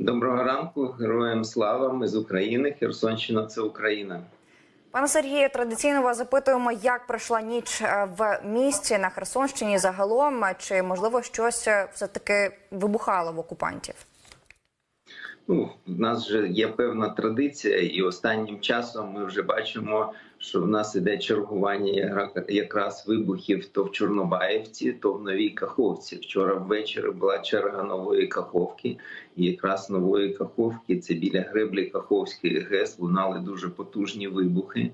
Доброго ранку, героям слава. Ми з України. Херсонщина це Україна. Пане Сергію, традиційно вас запитуємо, як пройшла ніч е, в місті на Херсонщині загалом, чи можливо щось все таки вибухало в окупантів? Ну, в нас вже є певна традиція, і останнім часом ми вже бачимо, що в нас іде чергування якраз вибухів то в Чорнобаївці, то в Новій Каховці. Вчора ввечері була черга нової Каховки, якраз нової Каховки це біля греблі Каховської ГЕС лунали дуже потужні вибухи.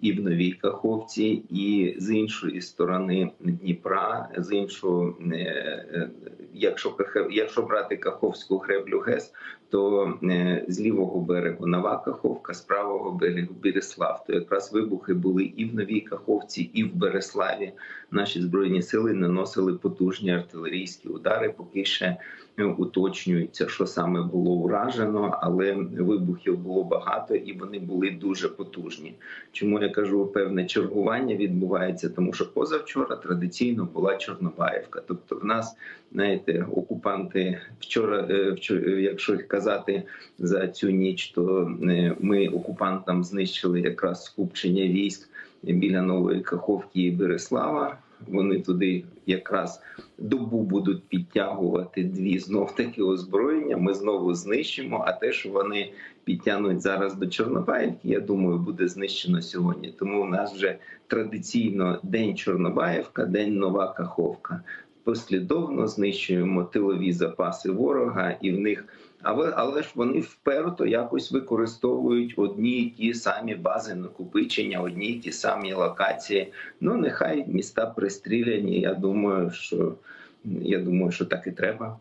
І в Новій Каховці, і з іншої сторони Дніпра, з іншого, е, е, якщо якщо брати Каховську греблю ГЕС, то е, з лівого берегу Нова Каховка, з правого берегу Береслав. То якраз вибухи були і в Новій Каховці, і в Береславі. Наші збройні сили наносили потужні артилерійські удари. Поки ще уточнюється, що саме було уражено, але вибухів було багато і вони були дуже потужні. Чому я кажу, певне чергування відбувається, тому що позавчора традиційно була Чорнобаївка. Тобто, в нас знаєте, окупанти вчора, е, якщо казати за цю ніч, то е, ми окупантам знищили якраз скупчення військ біля Нової Каховки і Береслава. Вони туди якраз добу будуть підтягувати дві знов таки озброєння. Ми знову знищимо. А те, що вони підтягнуть зараз до Чорнобаївки, я думаю, буде знищено сьогодні. Тому у нас вже традиційно день Чорнобаївка, день Нова Каховка. Послідовно знищуємо тилові запаси ворога, і в них але, але ж вони вперто якось використовують одні й ті самі бази накопичення, одні й ті самі локації. Ну нехай міста пристріляні. Я думаю, що я думаю, що так і треба.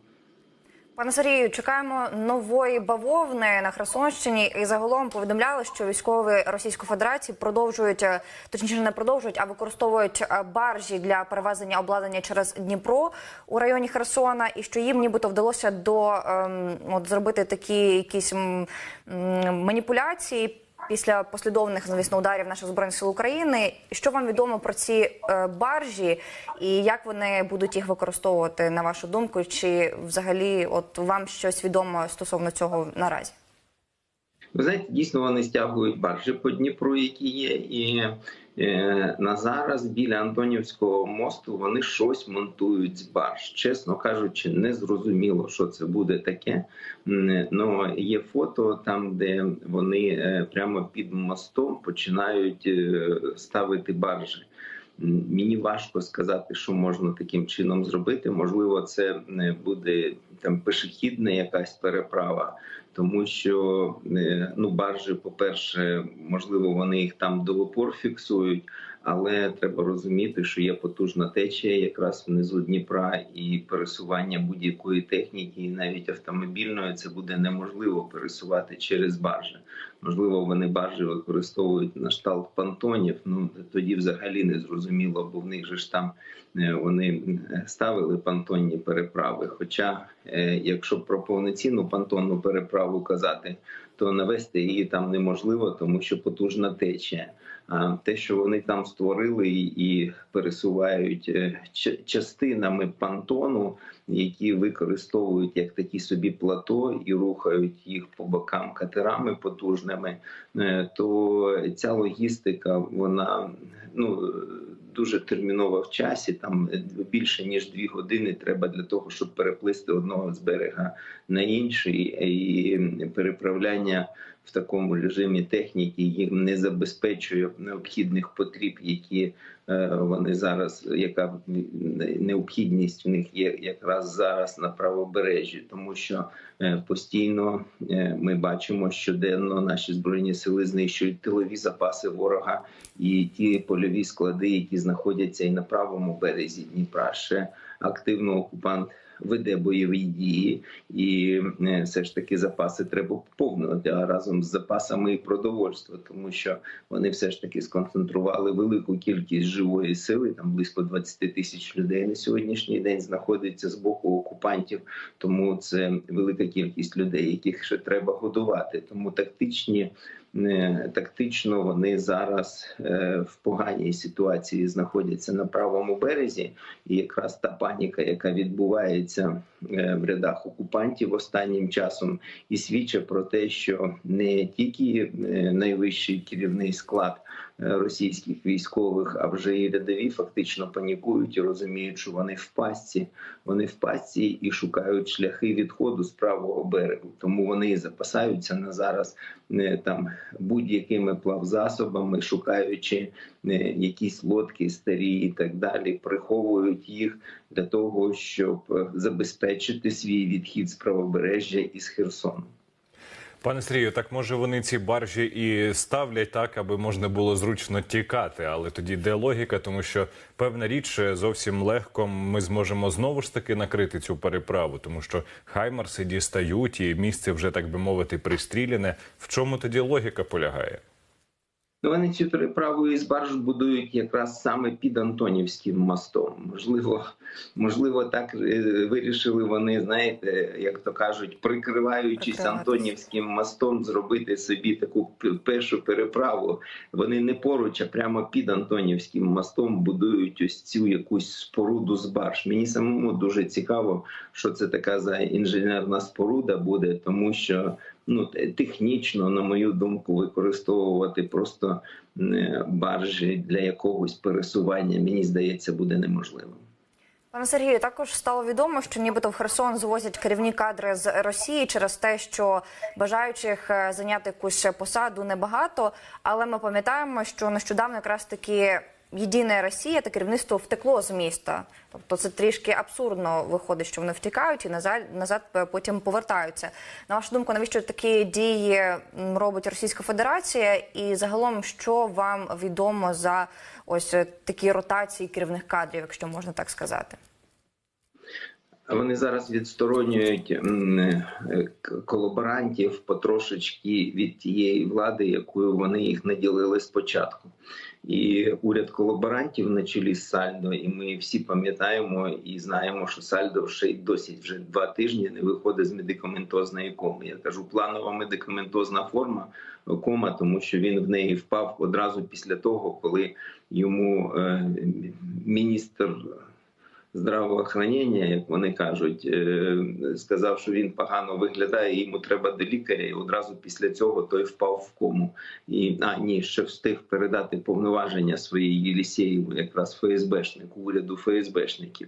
Пане Сергію, чекаємо нової бавовни на Херсонщині. І загалом повідомляли, що військові Російської Федерації продовжують е, точніше не продовжують, а використовують е, баржі для перевезення обладнання через Дніпро у районі Херсона, і що їм нібито вдалося до ем, от зробити такі якісь м, маніпуляції. Після послідовних звісно ударів наших збройних сил України, що вам відомо про ці е, баржі, і як вони будуть їх використовувати на вашу думку? Чи взагалі, от вам щось відомо стосовно цього наразі? Ви знаєте, дійсно вони стягують баржі по Дніпру, які є, і е, на зараз біля Антонівського мосту вони щось монтують з барж. Чесно кажучи, не зрозуміло, що це буде таке. Ну є фото там, де вони е, прямо під мостом починають е, ставити баржі. Мені важко сказати, що можна таким чином зробити. Можливо, це не буде там пешехідна якась переправа, тому що е, ну баржі, по-перше, можливо, вони їх там до опор фіксують, але треба розуміти, що є потужна течія якраз внизу Дніпра, і пересування будь-якої техніки, і навіть автомобільної, це буде неможливо пересувати через баржі. Можливо, вони баржі використовують на шталт понтонів. Ну тоді взагалі не зрозуміло, бо в них же ж там е, вони ставили понтонні переправи. Хоча, е, якщо про повноцінну понтонну переправу казати, то навести її там неможливо, тому що потужна течія. Те, що вони там створили і пересувають е, частинами понтону, які використовують як такі собі плато і рухають їх по бокам катерами потужними, то ця логістика вона ну дуже термінова в часі. Там більше ніж дві години треба для того, щоб переплисти одного з берега на інший, і переправляння в такому режимі техніки їм не забезпечує необхідних потріб, які вони зараз, яка необхідність в них є якраз зараз на правобережжі, тому що постійно ми бачимо, щоденно наші збройні сили знищують тилові запаси ворога і ті польові склади, які знаходяться і на правому березі Дніпра. Ще активно окупант веде бойові дії, і все ж таки запаси треба поповнювати разом з запасами і продовольства, тому що вони все ж таки сконцентрували велику кількість живої сили. Там близько 20 тисяч людей на сьогоднішній день знаходиться з боку окупантів. Тому це велика кількість людей, яких ще треба годувати. Тому тактичні е, тактично вони зараз е, в поганій ситуації знаходяться на правому березі, і якраз та паніка, яка відбувається е, в рядах окупантів останнім часом, і свідчить про те, що не тільки е, найвищий керівний склад е, російських військових, а вже і рядові фактично панікують і розуміють, що вони в пастці, вони в пастці і шукають шляхи відходу з правого берегу. Тому вони і запасаються на зараз е, там будь-якими плавзасобами, шукаючи е, якісь лодки старі і так далі, приховують їх для того, щоб е, забезпечити свій відхід з правобережжя із Херсону. Пане Сергію, так може вони ці баржі і ставлять так, аби можна було зручно тікати, але тоді де логіка, тому що певна річ зовсім легко ми зможемо знову ж таки накрити цю переправу, тому що хаймарси дістають і місце вже так би мовити пристріляне. В чому тоді логіка полягає? Вони цю переправу із барж будують якраз саме під Антонівським мостом. Можливо, можливо, так е, вирішили вони, знаєте, як то кажуть, прикриваючись Антонівським мостом, зробити собі таку першу переправу. Вони не поруч, а прямо під Антонівським мостом будують ось цю якусь споруду з барж. Мені самому дуже цікаво, що це така за інженерна споруда буде, тому що ну технічно, на мою думку, використовувати просто е, баржі для якогось пересування, мені здається, буде неможливим. Пане Сергію, також стало відомо, що нібито в Херсон звозять керівні кадри з Росії через те, що бажаючих е, зайняти якусь посаду небагато. Але ми пам'ятаємо, що нещодавно якраз таки єдина Росія та керівництво втекло з міста. Тобто це трішки абсурдно виходить, що вони втікають і назад, назад е, потім повертаються. На вашу думку, навіщо такі дії робить Російська Федерація? І загалом, що вам відомо за ось е, такі ротації керівних кадрів, якщо можна так сказати? Вони зараз відсторонюють е, колаборантів потрошечки від тієї влади, якою вони їх наділили спочатку. І уряд колаборантів на чолі з Сальдо, і ми всі пам'ятаємо і знаємо, що Сальдо ще й досить вже два тижні не виходить з медикаментозної коми. Я кажу, планова медикаментозна форма кома, тому що він в неї впав одразу після того, коли йому е, міністр здравоохранення, як вони кажуть, е, сказав, що він погано виглядає, йому треба до лікаря, і одразу після цього той впав в кому. І а ні, ще встиг передати повноваження своїй Єлісєєву, якраз ФСБшнику, уряду ФСБшників.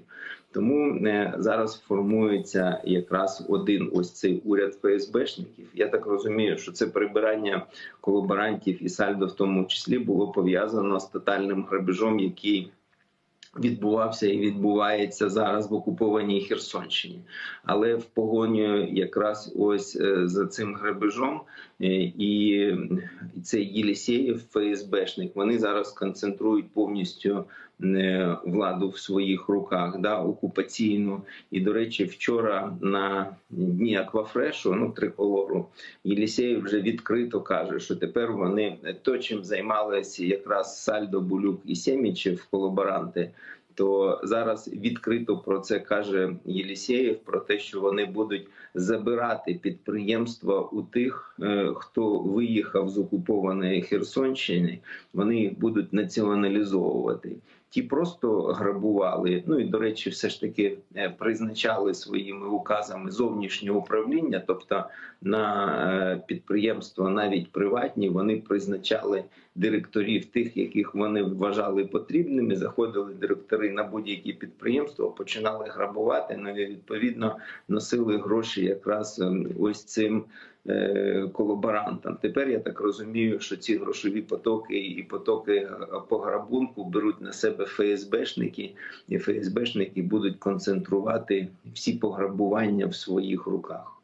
Тому е, зараз формується якраз один ось цей уряд ФСБшників. Я так розумію, що це прибирання колаборантів і сальдо, в тому числі, було пов'язано з тотальним грабежом, який відбувався і відбувається зараз в окупованій Херсонщині, але в погоню якраз ось е, за цим грабежом е, і цей Єлісєєв, ФСБшник, вони зараз концентрують повністю владу в своїх руках, да, окупаційну. І, до речі, вчора на дні Аквафрешу, ну триколору, Єлісєєв вже відкрито каже, що тепер вони то, чим займалися якраз Сальдо, Булюк і Сємічев, колаборанти. То зараз відкрито про це каже Єлісєєв, про те, що вони будуть забирати підприємства у тих, е, хто виїхав з окупованої Херсонщини. Вони їх будуть націоналізовувати. Ті просто грабували. Ну і до речі, все ж таки е, призначали своїми указами зовнішнього управління, тобто на е, підприємства, навіть приватні, вони призначали директорів, тих, яких вони вважали потрібними. Заходили директори на будь-які підприємства, починали грабувати. Ну і відповідно носили гроші якраз ем, ось цим колаборантам. Тепер я так розумію, що ці грошові потоки і потоки е, пограбунку беруть на себе ФСБшники, і ФСБшники будуть концентрувати всі пограбування в своїх руках.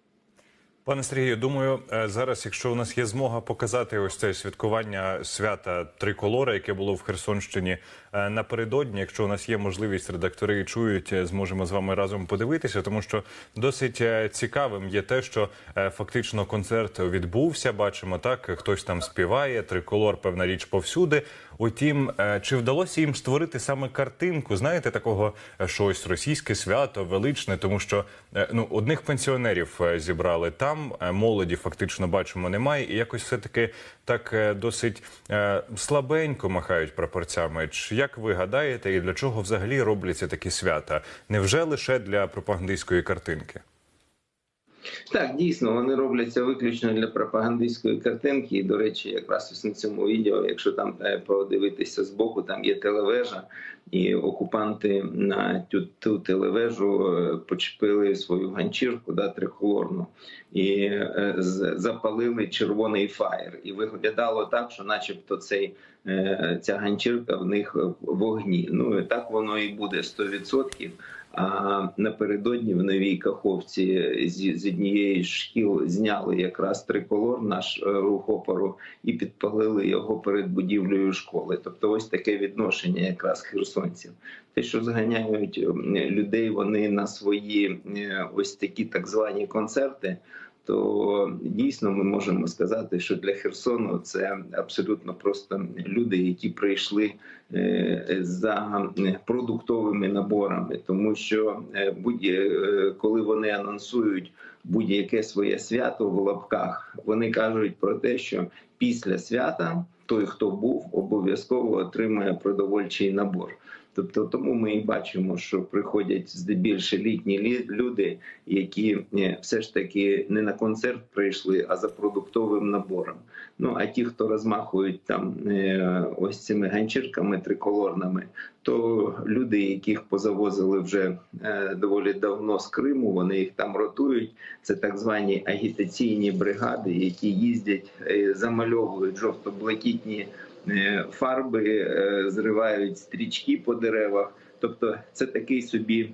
Пане Сергію, думаю, е, зараз, якщо у нас є змога показати ось це святкування свята триколора, яке було в Херсонщині е, напередодні, якщо у нас є можливість, редактори чують, е, зможемо з вами разом подивитися, тому що досить цікавим є те, що фактично концерт відбувся. Бачимо так, хтось там співає, триколор, певна річ повсюди. Утім, е, чи вдалося їм створити саме картинку? Знаєте, такого е, щось російське свято, величне, тому що е, ну одних пенсіонерів зібрали там, молоді фактично бачимо немає, і якось все таки так досить слабенько махають прапорцями. Чи як ви гадаєте, і для чого взагалі робляться такі свята? Невже лише для пропагандистської картинки? Так, дійсно, вони робляться виключно для пропагандистської картинки. І, до речі, якраз на цьому відео, якщо там е, подивитися збоку, там є телевежа, і окупанти на ту, ту телевежу е, почепили свою ганчірку, да, триколорну, і е, запалили червоний фаєр. І виглядало так, що, начебто, цей ця ганчірка в них в вогні. Ну і так воно і буде 100%. А напередодні в новій каховці з, однієї з шкіл зняли якраз триколор, наш е, рух опору, і підпалили його перед будівлею школи. Тобто, ось таке відношення якраз херсонців. Те, що зганяють людей, вони на свої е, ось такі так звані концерти. То дійсно ми можемо сказати, що для Херсону це абсолютно просто люди, які прийшли е, за продуктовими наборами, тому що е, е, коли вони анонсують будь-яке своє свято в лапках, вони кажуть про те, що після свята той, хто був, обов'язково отримає продовольчий набор. Тобто, тому ми і бачимо, що приходять здебільше літні люди, які е, все ж таки не на концерт прийшли, а за продуктовим набором. Ну а ті, хто розмахують там е, ось цими ганчірками триколорними, то люди, яких позавозили вже е, доволі давно з Криму, вони їх там ротують. Це так звані агітаційні бригади, які їздять, замальовують жовто-блакитні е, фарби, е, зривають стрічки по деревах. Тобто, це такий собі е,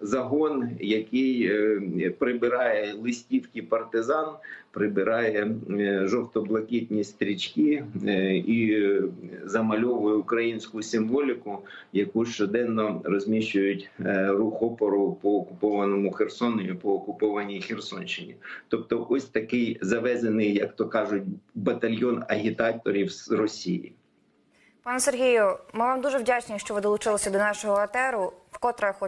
загон, який е, прибирає листівки партизан, прибирає е, жовто-блакитні стрічки е, і е, замальовує українську символіку, яку щоденно розміщують е, рух опору по окупованому Херсону і по окупованій Херсонщині. Тобто, ось такий завезений, як то кажуть, батальйон агітаторів з Росії. Пане Сергію, ми вам дуже вдячні, що ви долучилися до нашого етеру. Вкотре хочу